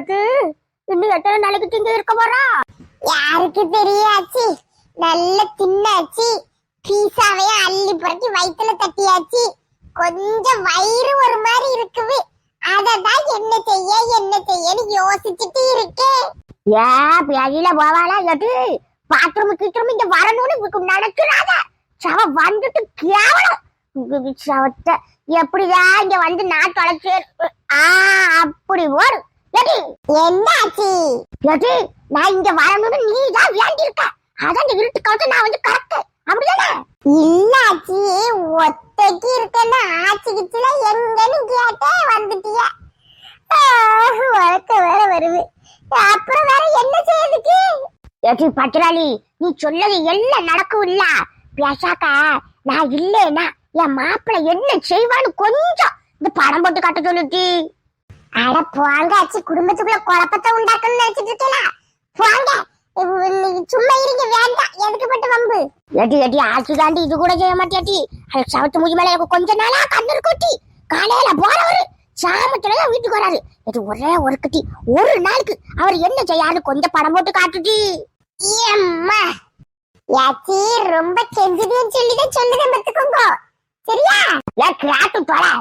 அது இன்னும் எத்தனை நாளைக்கு திங்க இருக்க போறா? யாருக்கு தெரியாச்சு? நல்ல தின்னாச்சு. பீஸாவையே அள்ளி புரட்டி வயித்துல தட்டியாச்சு. கொஞ்சம் வயிறு ஒரு மாதிரி இருக்குது. அததான் என்ன செய்ய என்ன செய்யன்னு யோசிச்சுட்டு இருக்கேன் ஏ பியாஜில போவாளா? எது பாத்ரூம் கீட்ரூம் இங்க வரணும்னு நினைக்கிறாங்க சவ வந்துட்டு கேவலம். சவத்தை எப்படிதான் இங்க வந்து நான் தொலைச்சு ஆ அப்படி எது என்னாச்சு? எது நான் இங்க வரணும்னு நீ தான் வேண்டி இருக்க. அதான் இந்த இருட்டு காலத்தை நான் வந்து கரெக்ட் அப்படிதானே? இல்லாச்சி ஒத்தைக்கு இருக்கேன்னு ஆச்சுக்கிச்சுல எங்கன்னு கேட்டே வந்துட்டிய. வழக்க வேற வருது. அப்புறம் வேற என்ன செய்யறதுக்கு? எது பத்திராளி நீ சொல்லது எல்லாம் நடக்கும் இல்ல. பேசாக்கா நான் இல்லைன்னா என் மாப்பிள்ள என்ன செய்வான்னு கொஞ்சம் இந்த படம் போட்டு காட்ட சொல்லுச்சு அட போங்க ஆச்சு குடும்பத்துக்குள்ள குழப்பத்தை உண்டாக்கணும்னு நினைச்சிட்டு இருக்கேன் போங்க சும்மா இருங்க வேண்டாம் எதுக்கு பட்டு வம்பு. எட்டி எட்டி ஆச்சு தாண்டி இது கூட செய்ய மாட்டியாட்டி. அது சவத்து மூஞ்சி மேல எனக்கு கொஞ்ச நாளா கண்ணு கொட்டி காலையில போறவரு சாமத்துல தான் வீட்டுக்கு வராரு. இது ஒரே ஒரு கட்டி. ஒரு நாளுக்கு அவர் என்ன செய்யாரு கொஞ்சம் படம் போட்டு காட்டுட்டி ஏம்மா யாச்சி ரொம்ப செஞ்சுதுன்னு சொல்லிதான் சொல்லுதேன் பத்துக்கோங்க சரியா? ஏன் கிராட்டு தொலை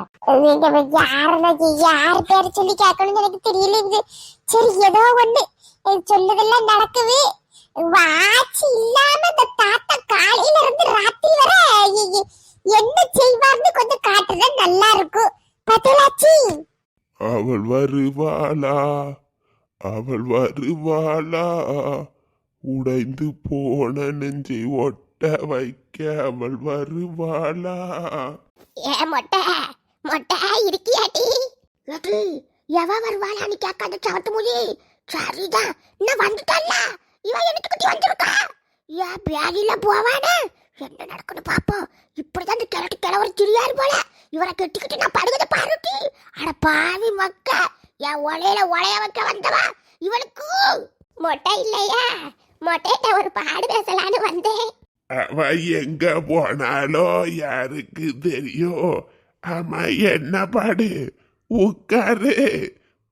நீங்க யாருன்னா யார் பேர் சொல்லி கேட்கணும்னு எனக்கு தெரியல இது சரி ஏதோ ஒண்ணு. இது சொல்லுதெல்லாம் நடக்குது. வாட்சி இல்லாம இந்த தாத்தா காலையில இருந்து ராத்திரி வரை என்ன செய்வார்னு கொஞ்சம் காட்டுறது நல்லா இருக்கும். பத்தலாச்சி? அவள் வருவாளா? அவள் வருவாளா? உடைந்து போன நெஞ்சை ஒட்ட வைக்க வைக்காமல் வருவாளா? ஏ மொட்டை மொட்டை இருக்கியாடி எது எவ வருவாளான்னு கேட்காத சவத்து மூஞ்சி சரிதான் இன்னும் வந்துட்டல்ல. இவன் எனக்கு கட்டி வந்திருக்கா? ஏன் பேரில போவானே. என்ன நடக்கணும் பாப்போம். இப்படிதான் இந்த கிழக்கு கிழவர் திரியாரு போல. இவரை கெட்டிக்கிட்டு நான் படுகத பாருட்டி அட பாவி மக்க. என் ஒலையில ஒலைய வைக்க வந்தவா? இவனுக்கு மொட்டை இல்லையா? மொட்டைட்ட ஒரு பாடு பேசலான்னு வந்தேன். அவ எங்க போனாலோ யாருக்கு தெரியும்? ஆமா என்ன பாடு உட்காரு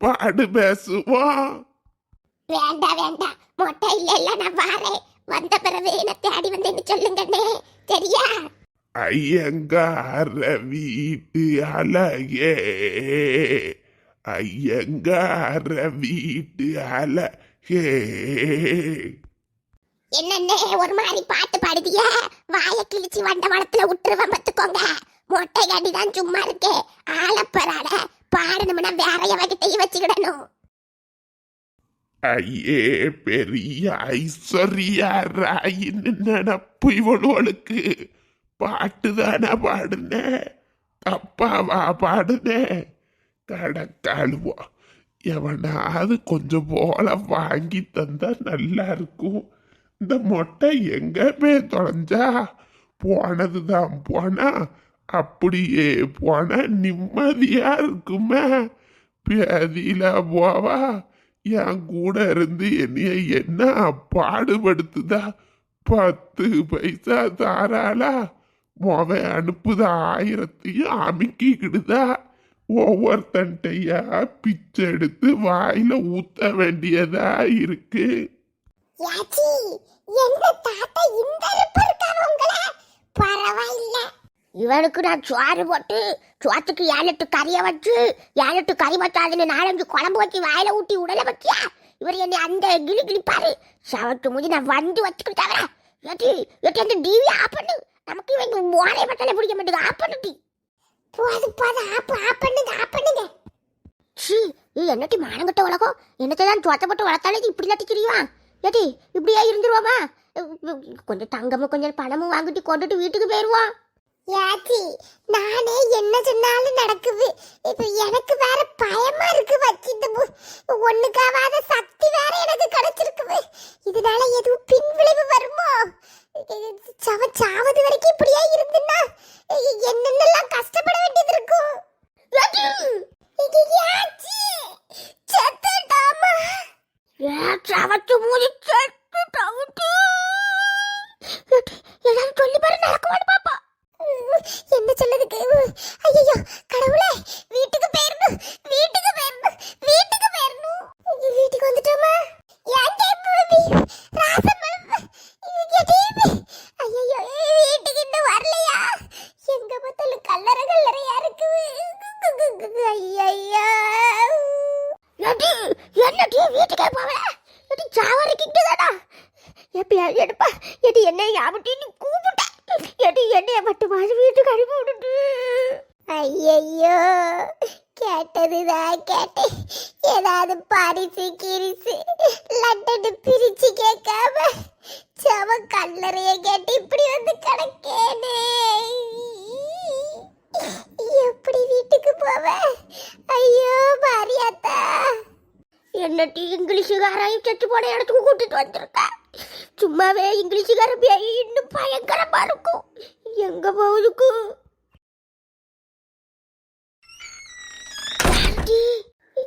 பாடு பேசுவோம் வேண்டாம் வேண்டாம் மொட்டை இல்ல இல்ல நான் வாரேன். வந்த பிறகு என்ன தேடி வந்தேன்னு சொல்லுங்கண்ணே. சரியா? ஐயங்கார வீட்டு அழகே ஐயங்கார வீட்டு அழகே என்னென்ன ஒரு மாதிரி பாட்டு பாடுதிய வாய கிழிச்சு வண்ட வளத்துல விட்டுருவேன் பத்துக்கோங்க மொட்டை காட்டி தான் சும்மா இருக்கு. ஆளப்பறாட பாடணும்னா வேற எவகிட்டையும் வச்சுக்கிடணும். ஐயே பெரிய ஐஸ்வர்யா ராயின்னு நினப்பு இவளுக்கு. பாட்டு தானே பாடுனேன் தப்பாவா பாடுனே? கடக்காளுவா. எவனாவது கொஞ்சம் போல வாங்கி தந்தா நல்லா இருக்கும். இந்த மொட்டை எங்க போய் தொலைஞ்சா? போனதுதான் போனா அப்படியே போனா நிம்மதியா இருக்குமே. பேதியில போவா என் கூட இருந்து என்னைய என்ன பாடுபடுத்துதா? பத்து பைசா தாராளா? மொத அனுப்புத ஆயிரத்தையும் அமுக்கிக்கிடுதா? ஒவ்வொருத்தன்ட்டையா பிச்சை எடுத்து வாயில ஊத்த வேண்டியதா இருக்கு? யாச்சி எந்த தாத்தா இந்த இருப்பு இருக்காவ உங்கள? பரவாயில்ல. இவனுக்கு நான் சோறு போட்டு சோத்துக்கு ஏழெட்டு கறியை வச்சு ஏழெட்டு கறி வச்சாதுன்னு நாலஞ்சு குழம்பு வச்சு வாயில ஊட்டி உடல வச்சியா? இவர் என்னை அந்த கிளி கிளிப்பாரு. சவத்து முடி நான் வந்து வச்சுக்கிட்டாங்க ஏட்டி ஏட்டி அந்த டிவி ஆஃப் பண்ணு. நமக்கு இவங்க மோனை பட்டாலே பிடிக்க மாட்டேங்குது. ஆஃப் பண்ணுட்டி போது போது ஆப் ஆப் பண்ணுங்க ஆப் பண்ணுங்க. சி என்னட்டி மானங்கிட்ட உலகம்? என்னத்தை தான் சோத்தை போட்டு வளர்த்தாலே இப்படி நட்டி ஏட்டி இப்படியே இருந்துருவோமா? கொஞ்சம் தங்கமும் கொஞ்சம் பணமும் வாங்கிட்டு கொண்டுட்டு வீட்டுக்கு போயிடுவோம் யாச்சி நானே என்ன சொன்னாலும் நடக்குது. இப்ப எனக்கு வேற பயமா இருக்கு வச்சிட்டு ஒண்ணுக்காவாத சக்தி வேற எனக்கு கிடைச்சிருக்குது. இதனால எதுவும் பின்விளைவு வருமோ? சவ சாவது வரைக்கும் இப்படியே இருந்துன்னா என்னென்னலாம் கஷ்டப்பட வேண்டியது இருக்கும்? யாச்சி செத்துட்டாமா ஏன் மூடி செத்து தவிட்டு ஏதாவது சொல்லி பாரு நடக்குமான்னு பாப்பா. என்ன சொல்லதுக்கு ஐயோ கடவுளே வீட்டுக்கு போயிரணும் வீட்டுக்கு போயிரணும் வீட்டுக்கு போயிரணும் ஐயா எடி என்னடி வீட்டுக்கே போவல எடி சாவரிக்கிட்டு தானா எப்ப எடுப்பா எடி என்ன யாவட்டின்னு கூப்பிட்ட எடி என்னைய மட்டும் மாதிரி வீட்டுக்கு அனுப்பி விடுட்டு ஐயையோ கேட்டதுதான் கேட்டேன் அரிசி கிரிசி லட்டனு பிரிச்சு கேட்காம செவ கல்லறைய கேட்டு இப்படி வந்து கிடக்கேனே. எப்படி வீட்டுக்கு போவேன் ஐயோ மாரியாத்தா என்னட்டு இங்கிலீஷுகாரையும் செத்து போன இடத்துக்கு கூட்டிட்டு வந்திருக்கேன் சும்மாவே இங்கிலீஷுகார பேய் இன்னும் பயங்கரமா இருக்கும். எங்க போகுதுக்கு?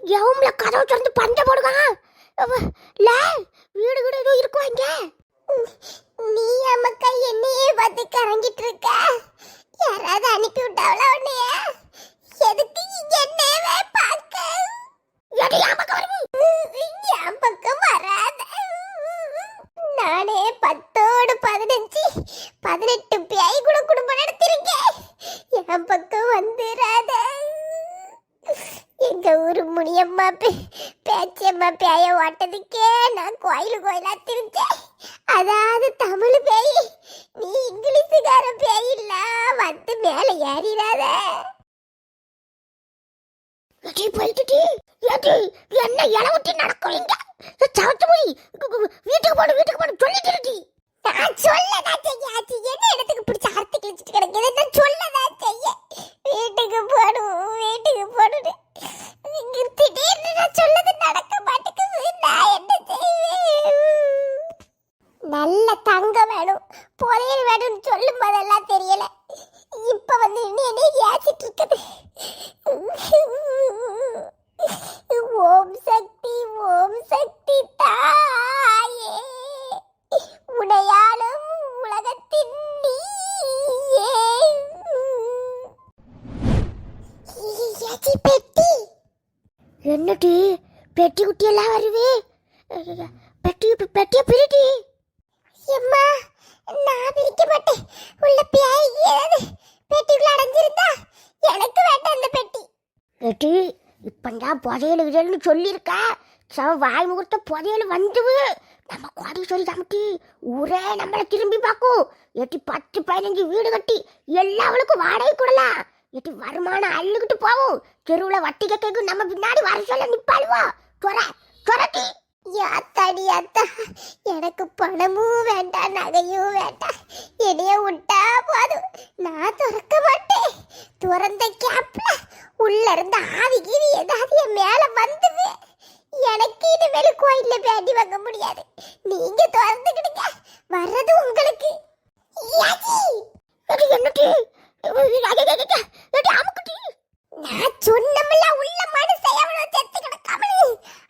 எவம்ல கதவு திறந்து பந்த போடுங்க லே வீடு கூட ஏதோ இருக்கும் இங்க? நீ அம்மக்கா என்னையே பார்த்து கரங்கிட்டு இருக்க. யாராவது அனுப்பி விட்டாவளா உன்னைய? எதுக்கு என்னவே பார்க்க? என் பக்கம் வராத. நானே பத்தோடு பதினஞ்சு பதினெட்டு பேய் கூட குடும்பம் நடத்திருக்கேன் என் பக்கம் வந்துடாத எங்க ஊரு முனியம்மா பே- பேச்சியம்மா பேய ஓட்டதுக்கே நான் கோயில் கோயிலா திரிஞ்சேன் அதாவது தமிழ் பேய் நீ இங்கிலீஷுக்கார பேய் இல்ல வந்து மேல ஏறிடாத. போயிட்டுடி எடி என்ன இளவட்டி நடக்கிறீங்க சவத்து போய் வீட்டுக்கு போடு வீட்டுக்கு போடு சொல்லிட்டு நான் செய்யாச்சு என்ன இடத்துக்கு பிடிச்ச அறுத்து கிழிச்சிட்டு கிடக்குது நான் செய்ய. வீட்டுக்கு போடும் வீட்டுக்கு இங்க திடீர்னு பெட்டி பெட்டி என்னடி பெட்டி குட்டி எல்லாம் வருவே பெட்டி பெட்டியை பிரிடி. எம்மா நான் பிரிக்க மாட்டேன். உள்ள பேய் ஏதாவது பெட்டிக்குள்ள அடைஞ்சிருந்தா எனக்கு வேண்டாம் அந்த பெட்டி. பெட்டி இப்பந்தான் புதையல் விதையல்னு சொல்லியிருக்கா. சவ வாய் முகூர்த்த புதையல் வந்துவு. நம்ம கோடீஸ்வரி சமட்டி ஊரே நம்மளை திரும்பி பார்க்கும். எட்டி பத்து பதினஞ்சு வீடு கட்டி எல்லாவளுக்கும் வாடகை கூடலாம். எட்டி வருமானம் அள்ளுக்கிட்டு போவோம் தெருவில் வட்டி கேட்கும் நம்ம பின்னாடி வர சொல்ல நிப்பாளுவா. சொர சொரட்டி யாத்தாடி அத்தா. எனக்கு பணமும் வேண்டாம் நகையும் வேண்டாம். என்னைய விட்டா போதும். நான் துறக்க மாட்டேன். துறந்த கேப்ல உள்ள இருந்த ஆவிகிரி ஏதாவது என் மேல வந்துது எனக்கு இனிமேல் கோயில்ல பேட்டி வாங்க முடியாது. நீங்க திறந்துக்கிடுங்க. வர்றது உங்களுக்கு. என்னட்டு நான் சொன்னமில்ல உள்ள மனுஷன் எவ்வளவு செத்து கிடக்காமனு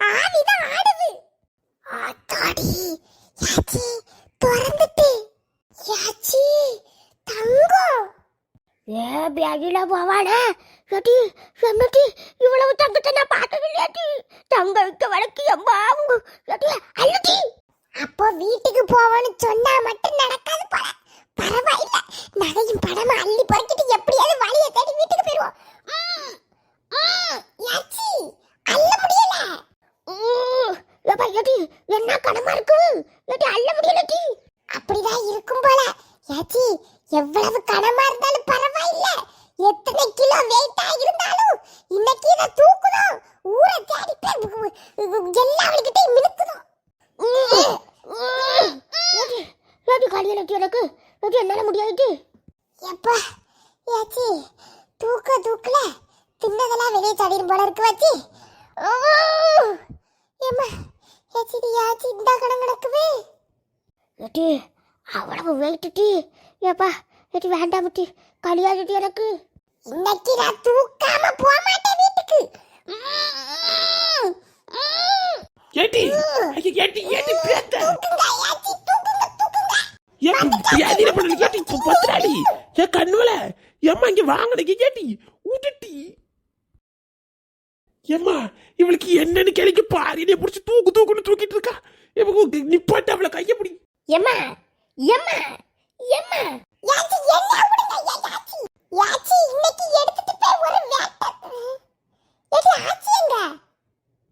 ஆவிதான் ஆடுது ஆத்தாடி யாச்சி திறந்துட்டு யாச்சி தங்கம் ஏ பேகில போவானே எடி என்னடி இவ்வளவு தங்கத்தை நான் பார்த்ததில்லையாடி தங்க வைக்க வழக்கு எம்மா எடி அல்லடி அப்போ வீட்டுக்கு போவோன்னு சொன்னா மட்டும் நடக்காது போல. பரவாயில்ல. நகையும் படமா அள்ளி பொறுக்கிட்டு எப்படியாவது வழியை தேடி வீட்டுக்கு போயிருவோம் ம், ம், யாச்சி அள்ள முடியல ஏப்பா எடி என்ன கனமா இருக்கு எடி அள்ள முடியலடி அப்படிதான் இருக்கும் போல யாச்சி எவ்வளவு கனமா இருந்தாலும் பரவாயில்ல எத்தனை கிலோ வெயிட்டா இருந்தாலும் தூக்கணும் ஊரை தேடி போய் எல்லாவளுக்கிட்டையும் மினுக்கணும் எடி எடி கடியல எனக்கு என்னால முடியாது எப்பா யாச்சி தூக்க தூக்கல. தின்னதெல்லாம் வெளியே தடிரும் போல இருக்கு வச்சி ஏம்மா யாச்சி இந்த கணம் கிடக்குவே எடி அவ்வளவு வெயிட்டுட்டி ஏப்பா எடி வேண்டாம் முட்டி கழியாதுட்டி எனக்கு. இன்னைக்கு நான் தூக்காம போக மாட்டேன் வீட்டுக்கு ஏட்டி ஏட்டி ஏட்டி பேத்த. ஏட்டி ஏதிர பண்ணல ஏட்டி பத்திராடி. ஏ கண்ணுல. ஏம்மா இங்க வாங்கடக்கு ஏட்டி. ஊட்டுட்டி ஏம்மா இவளுக்கு என்னன்னு கிளைக்கு பாரு. புடிச்சு தூக்கு தூக்குன்னு தூக்கிட்டு இருக்கா. இவங்க நிப்பாட்டு அவளை கைய பிடி. எம்மா எம்மா எம்மா யாச்சி என்ன விடுங்க யாச்சி. யாச்சி இன்னைக்கு எடுத்துட்டு போய் ஒரு வேட்டை. ஏடி ஆச்சி எங்க?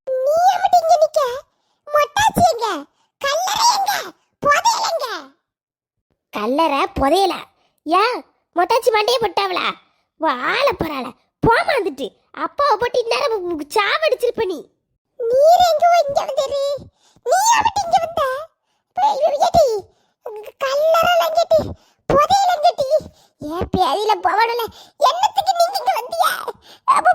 நீ அமட்டு இங்க நிக்க? மொட்டாச்சி எங்க? கல்லறை எங்க? புதையல் எங்க? கல்லறை ஏன்? மொட்டாச்சி மண்டையே போட்டாவளா? வாழ பரவாயில்ல போமா வந்துட்டு அப்பாவை போட்டு இந்நேரம் சாவடிச்சிருப்ப நீ. நீர் எங்க இங்க வந்துரு நீ அமட்டு இங்க வந்த? ஏடி கல்லறை லங்கட்டி புதையல் லங்கட்டி ஏ பேதியில போவணும்ல என்னத்துக்கு நீங்க இங்க வந்தியா அப்போ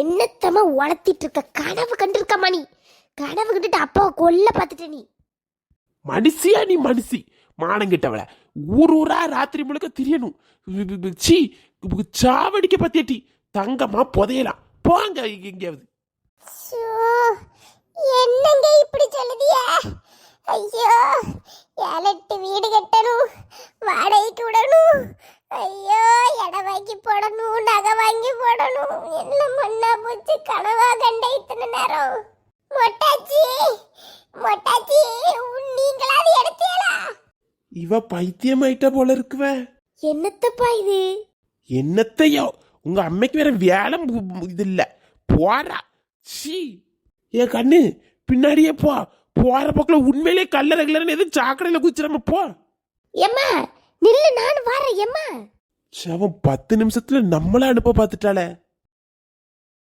என்னத்தம்மா உளத்திட்டு இருக்க கனவு கண்டிருக்கம்மா நீ. கனவு கண்டுட்டு அப்பாவை கொல்ல பார்த்துட்ட நீ. மனுஷியா நீ மனுஷி மானம் கெட்டவள ஊர் ஊரா ராத்திரி முழுக்க திரியணும். சி சாவடிக்க பத்தியட்டி தங்கமா புதையலாம் போங்க எங்கேயாவது என்னங்க இப்படி சொல்லுதியா? ஐயோ ஏழெட்டு வீடு கட்டணும் வாடகைக்கு விடணும். ஐயோ இடம் வாங்கி போடணும் நகை வாங்கி போடணும். எல்லாம் மண்ணா போச்சு கனவா கண்ட இத்தனை நேரம்? மொட்டாச்சி மொட்டாச்சி நீங்களாவது எடுத்தீங்களா? இவ பைத்தியமாயிட்ட போல இருக்குவ. என்னத்தப்பா இது? என்னத்தையோ? உங்க அம்மைக்கு வேற வேலை இது இல்ல. போறா. சி ஏ கண்ணு பின்னாடியே போ. போற பக்கம் உண்மையிலே கல்ல ரெகுலர்னு எதுவும் சாக்கடையில குச்சிடாம போ. எம்மா நில்லு நான் வரேன் எம்மா. சவன் பத்து நிமிஷத்துல நம்மள அனுப்ப பார்த்துட்டாளே.